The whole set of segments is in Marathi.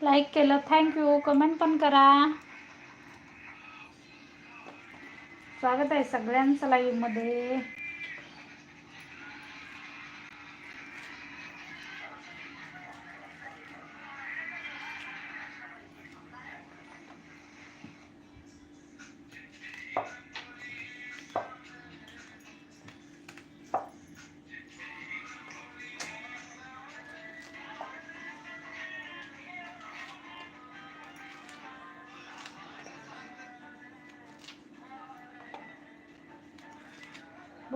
लाईक केलं थँक्यू कमेंट पण करा. स्वागत आहे सगळ्यांचं लाईव्हमध्ये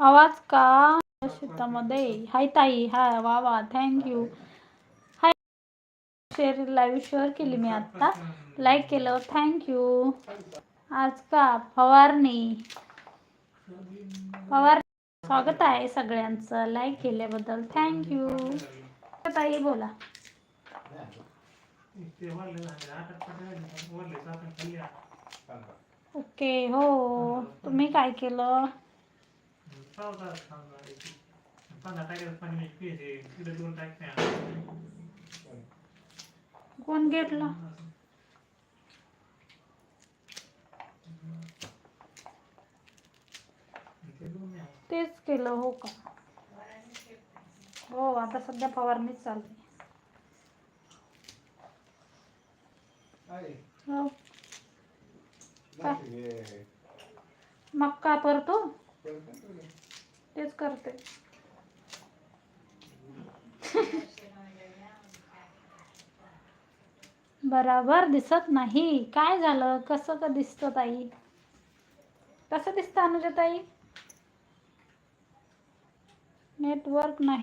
आवाज का? शेतामध्ये. हाय ताई हाय वा वा thank you hi. Share live share केली मी आत्ता. लाईक केलं थँक्यू आज का? फवारणी. फवारणी. स्वागत आहे सगळ्यांचं. लाईक केल्याबद्दल थँक्यू ताई बोला. ओके, हो. तुम्ही काय केलं? कोण तेच केलं, हो का? हो, आता सध्या फवारणीच चालते मक्का परतो? तेच करते. बराबर दिसत नाही. काय झालं? कसं का दिसतं ताई? कसं दिसतं अनुजा ताई नेटवर्क नाही.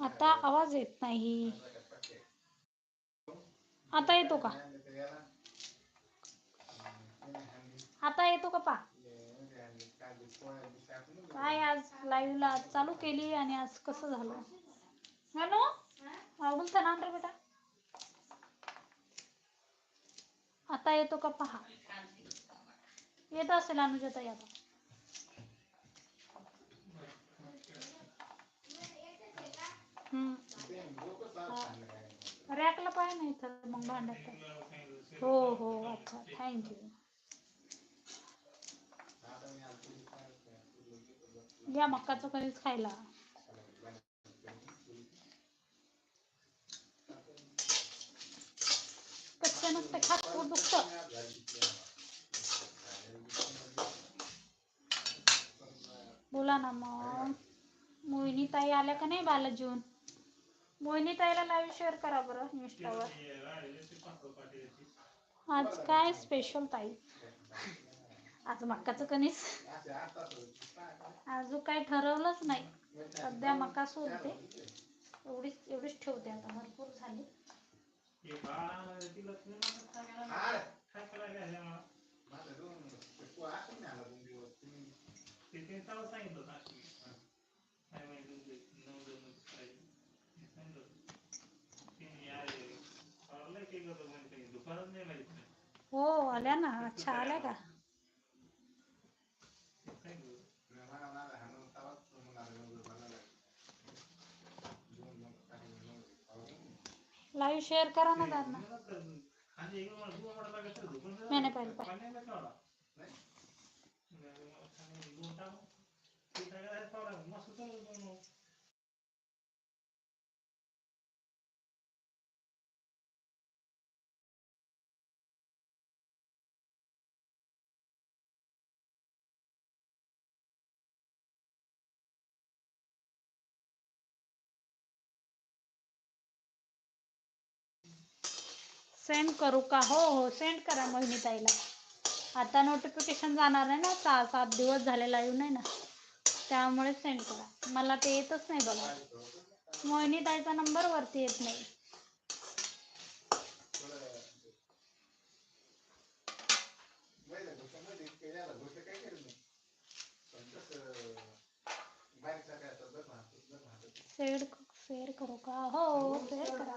आता आवाज येत नाही. आता येतो का? आता येतो का पा? काय आज लाईव्हला चालू केली आणि आज कसं झालं? हॅलो? बोलता ना रे बेटा. आता येतो का पहा? येत असेल अनुजाताई आता. रॅकला पाय मग भांड्यात हो हो अच्छा थँक्यू या मक्काचं कणीस खायला। कच्चे नसते खात पोट दुखतं। बोला ना मग। मोहिनी ताई आल्या का नाही बालाजीहून? मोहिनी ताईला लाईव्ह शेअर करा बरं इंस्टावर आज काय स्पेशल ताई? आज मक्काचं कणीस. अजून काय ठरवलंच नाही. सध्या मका सोडते एवढीच एवढीच ठेवते आता. भरपूर झाली. हो आल्या ना. अच्छा आल्या का? लाईव्ह शेअर करा ना त्यांना. मी नाही पाहिलं पाहिलं. सेंड करू का? हो हो सेंड करा मोहिनीताईला. आता नोटिफिकेशन जाणार आहे ना सहा सात दिवस झाले लाईव्ह नाही ना. त्यामुळे सेंड करा. मला ते येतच नाही बघा. मोहिनीताईचा नंबर वरती येत नाही. शेअर करू का? हो शेअर करा.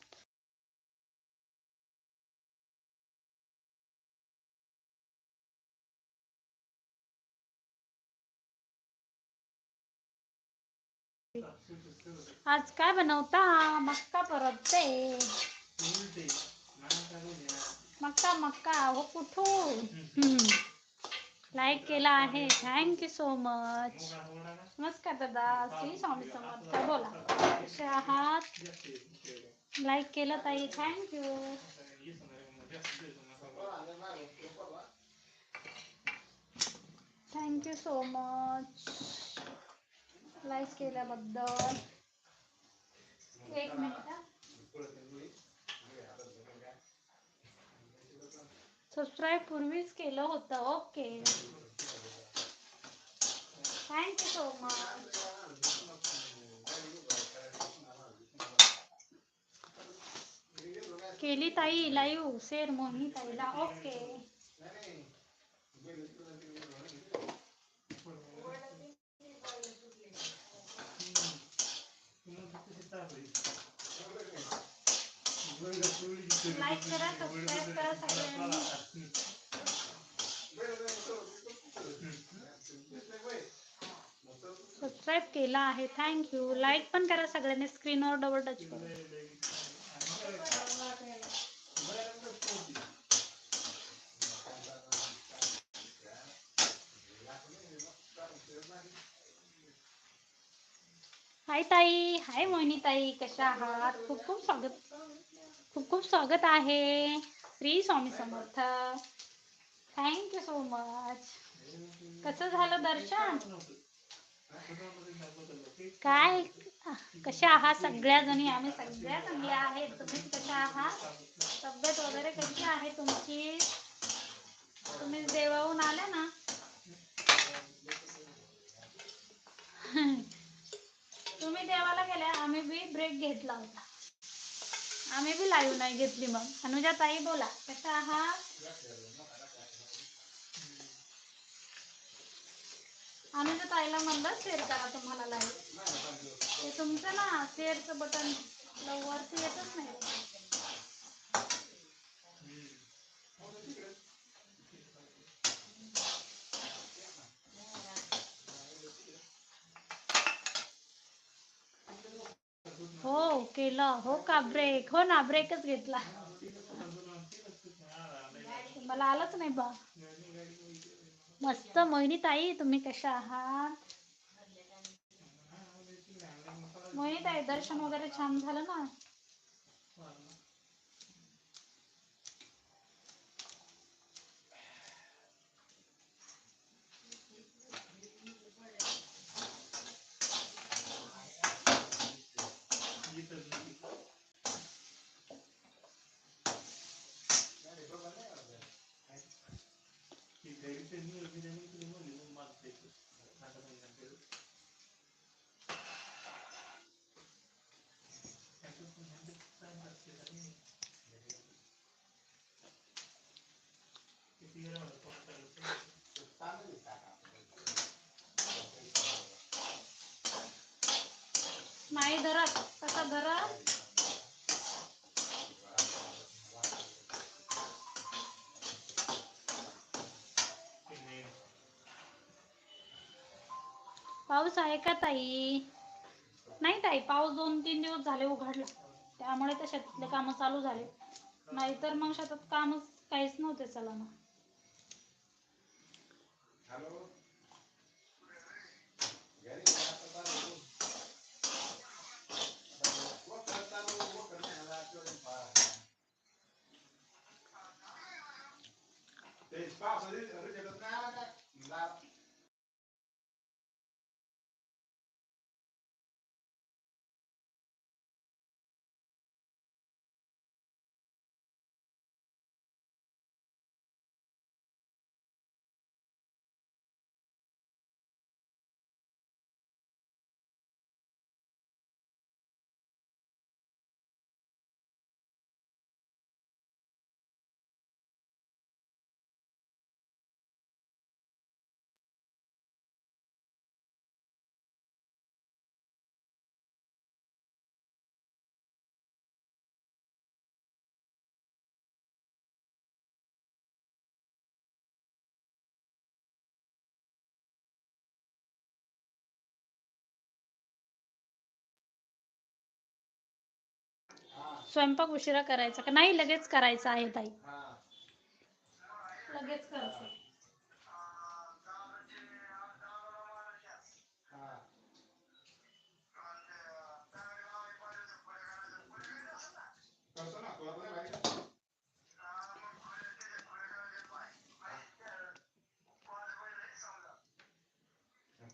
आज काय बनवता? मक्का परतते. मक्का मक्का. हो कुठून? लाईक केला आहे. थँक्यू सो मच नमस्कार दादा. श्री स्वामी समर्थ. बोला. कसे आहात? लाईक केलं ताई. Thank you thank you so much like केल्याबद्दल. एक मिनिट सबस्क्राईब पूर्वीच केलं होतं ओके थँक्यू सो मच केली ताई लाईव्ह शेर मोहिनी ताईला ओके लाईक करा सबस्क्राईब करा सगळ्यांनी. सबस्क्राईब केला आहे थँक्यू लाईक पण करा सगळ्यांनी स्क्रीनवर डबल टच करा. हाय ताई हाय मोहिनी ताई कशा आहात? खूप खूप स्वागत खूप खूप स्वागत आहे. Shri Swami Samarth. Thank you so much कसं झालं दर्शन? काय? कशा आहात? सगळ्या जणी आम्ही सगळ्या चांगल्या आहेत. तुम्ही कशा आहात? तब्येत वगैरे कशी आहे तुमची? तुम्ही देवाहून आल्या ना? तुम्ही देवाला गेल्या आम्ही बी ब्रेक घेतला होता. आम्ही बी लाईव्ह नाही घेतली मग. अनुजा ताई बोला. कशा आहात? अनुजा ताईला म्हणलं शेअर करा तुम्हाला लाईव्ह ते तुमचं ना शेअरचं बटन लवकर येतच नाही हो केलं हो का? ब्रेक हो ना ब्रेकच घेतला. मला आलंच नाही बा. मस्त मोहिनी ताई तुम्ही कशा आहात? मोहिनी ताई दर्शन वगैरे छान झालं ना? नाही धरत कसा धरत पाऊस आहे का ताई? नाही ताई पाऊस दोन तीन दिवस झाले उघडला. त्यामुळे तर शेतातले कामं चालू झाले. नाहीतर मग शेतात कामच काहीच नव्हते चला ना. स्वयंपाक उशिरा करायचा का? नाही लगेच करायचा आहे ताई. लगेच करते.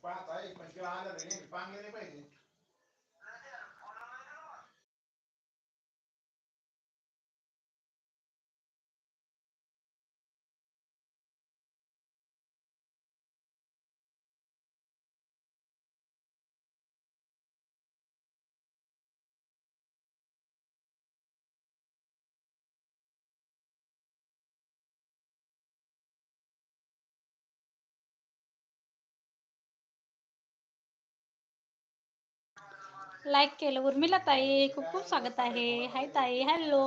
पाहत आहे पण किंवा आलं नाही पाहिजे. लाईक केलं. उर्मिला ताई खूप खूप स्वागत आहे. हाय ताई हॅलो.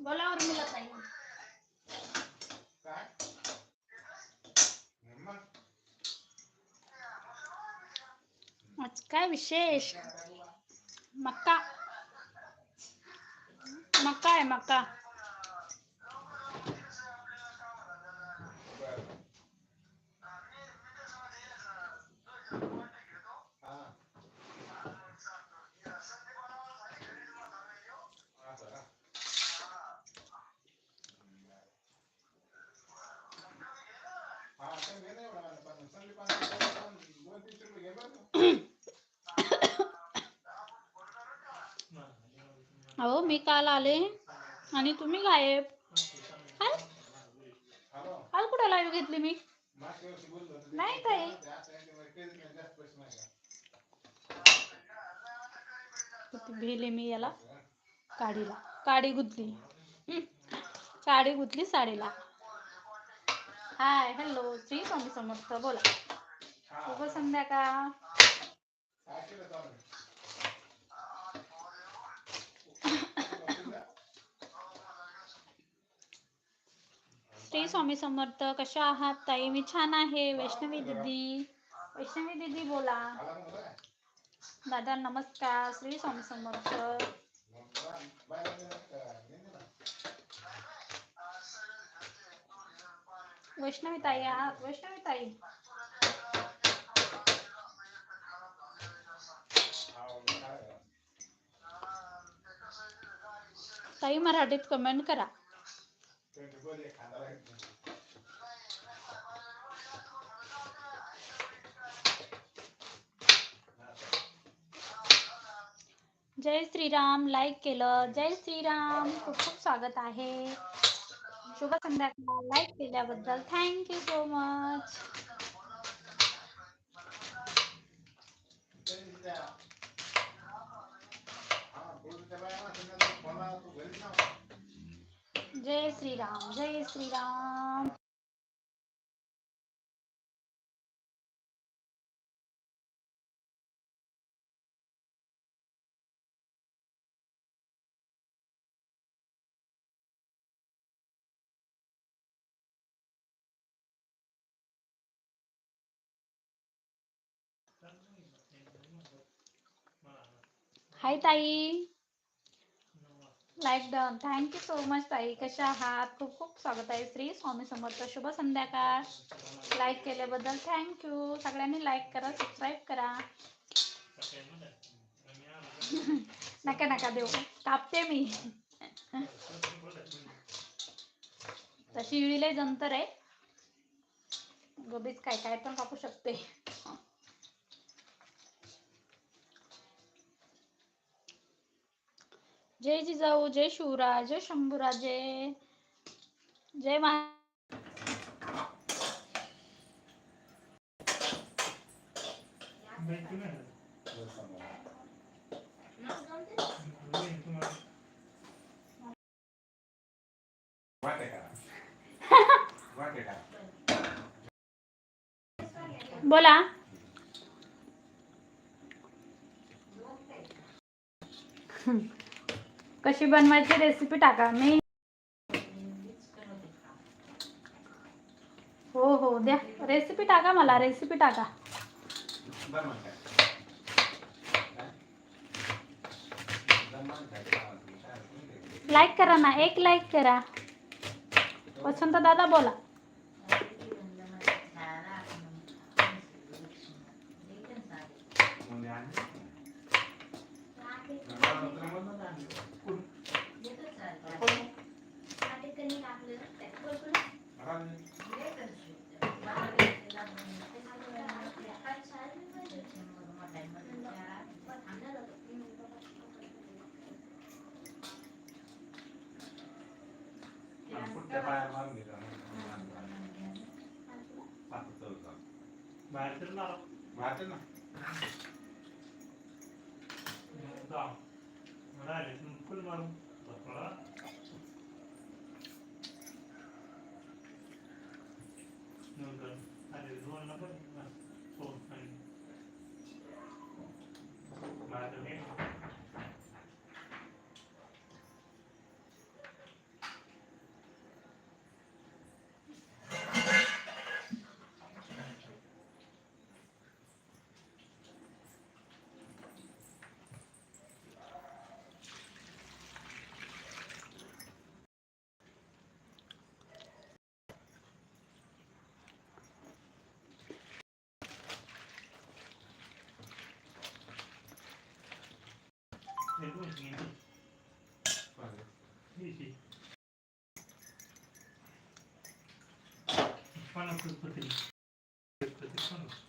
बोला उर्मिला ताई. काय आज काय विशेष? मक्का. मक्का आहे मक्का बरं हा असं का हा पण घे नाही एवढा मला पण चांगली पानं दोन तीनशे रुपये घे बरं अहो मी काल आले आणि तुम्ही गायब. काल काल कुठं लाईव्ह घेतली मी? नाही ताई. भेले मी याला काडीला. काडी गुतली. काडी गुतली साडीला. हाय हॅलो श्री स्वामी समर्थ बोला. शुभ संध्याकाळ. श्री स्वामी समर्थ, कशा आहात ताई? मी छान आहे. वैष्णवी दिदी. वैष्णवी दिदी बोला? दादा, नमस्कार. श्री स्वामी समर्थ? वैष्णवी ताई वैष्णवी ताई. मग मराठीत कमेंट करा. ट्वेंटी श्री राम लाइक के जय श्री राम जय खूप खूप स्वागत आहे. शुभ संध्याकाळ. केल्याबद्दल थँक्यू सो मच जय श्रीराम जय श्रीराम. हाय ताई. Like done. Thank you so much ताई. कशा आहात? खूप खूप स्वागत आहे श्री स्वामी समर्थ. शुभ संध्याकाळ. लाईक केल्याबद्दल थँक्यू सगळ्यांनी लाईक करा सबस्क्राईब करा. नका नका देऊ. कापते मी. तशी इळीला जंतर आहे. गोबीच काय काय पण कापू शकते. जय जिजाऊ जय शिवराज जय शंभूराजे. जय मा बोला. कशी बनवायची रेसिपी टाका. मी हो हो द्या. रेसिपी टाका मला रेसिपी टाका. लाईक करा ना एक लाईक करा. वसंत दादा बोला. Cho ba ba người rồi. Ba từ rồi. Ba tính nó. Ba tính nó. Rồi. चौदा मारते ना झालं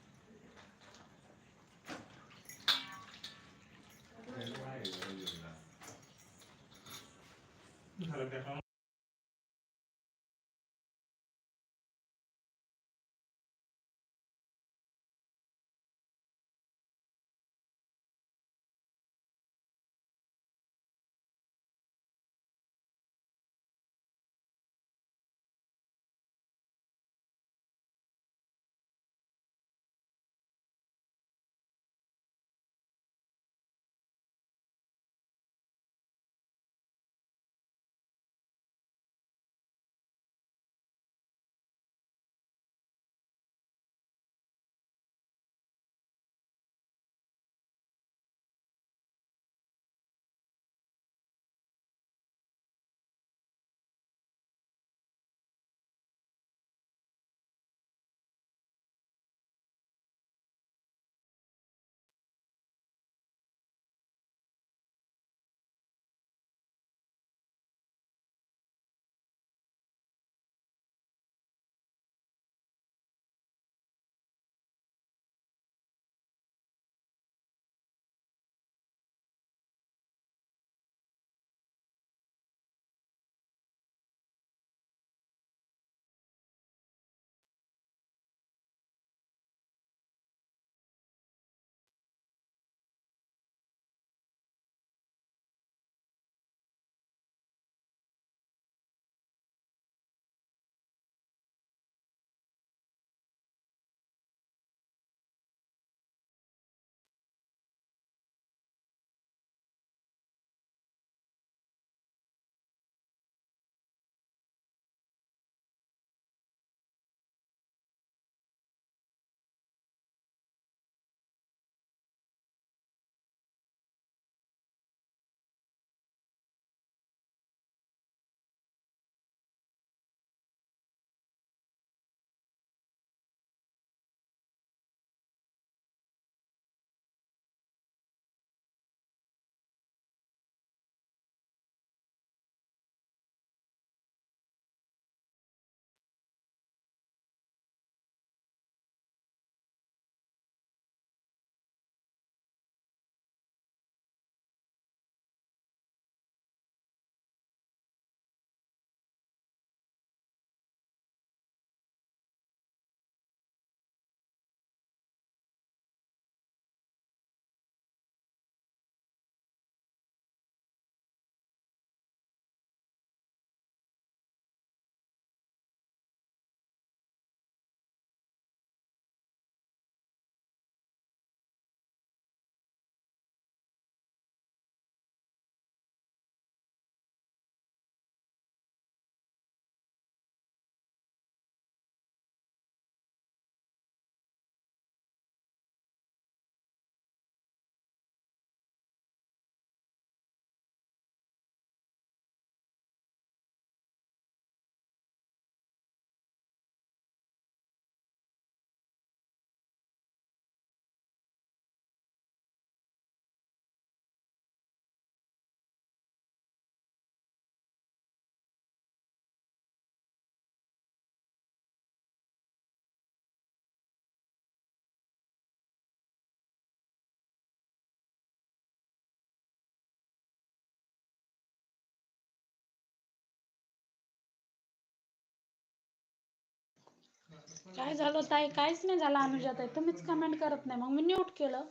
काय झालं ताई? काहीच नाही झालं अनुजा ताई तुम्हीच कमेंट करत नाही. मग मी न्यूट केलं.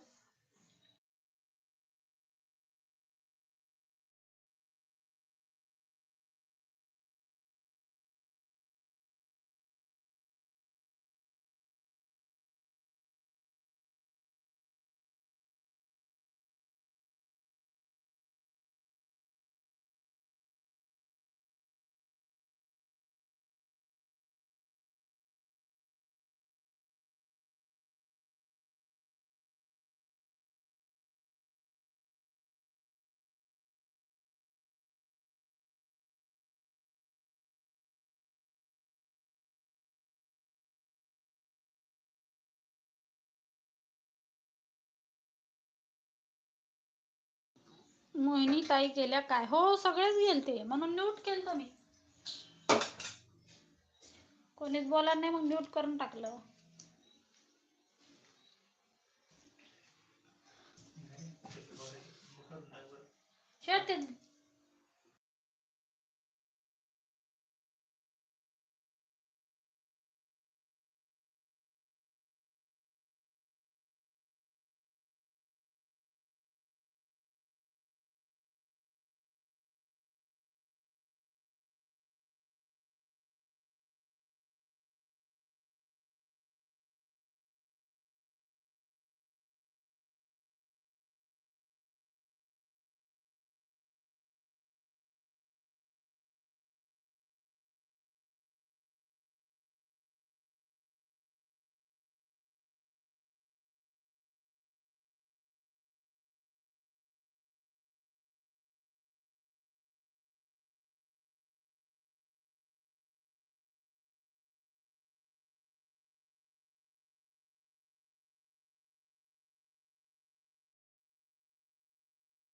मोहिनी ताई केल्या काय? हो सगळेच गेलते. म्हणून न्यूट केलं मी. कोणीच बोला नाही मग न्यूट करून टाकलं. शेवटी